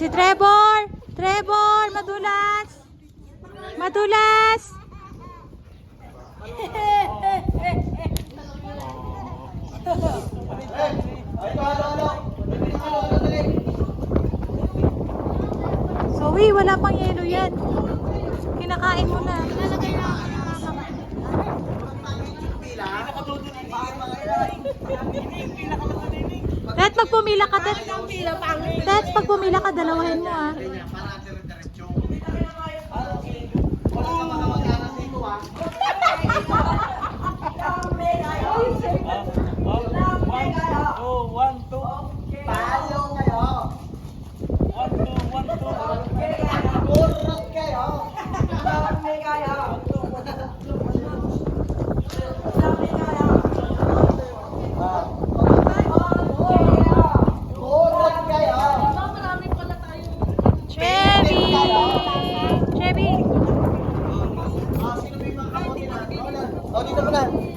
Victor, madulas. Madulas. Zoe, wala pang yelo yan. Kinakain mo na. Tet, pag pumila ka, Tet. Tet, pag pumila ka, dalawahin mo ah.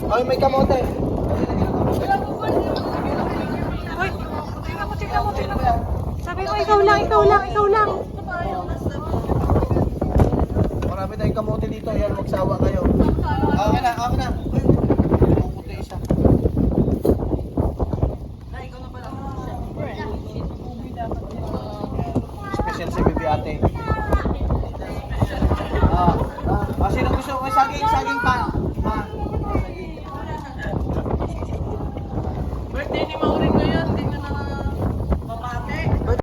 Oh, may kamote. Uy, tingnan mo, tingnan mo, tingnan mo. Sabi mo, ikaw lang, ikaw lang, ikaw lang. Marami tayong kamote dito. Yan, magsawa kayo. Okay na, okay na. Puputi isa. Special si Bibi Ate. Ah, ah, ah, sino gusto? May saging, saging pa. Hindi, hindi maulit na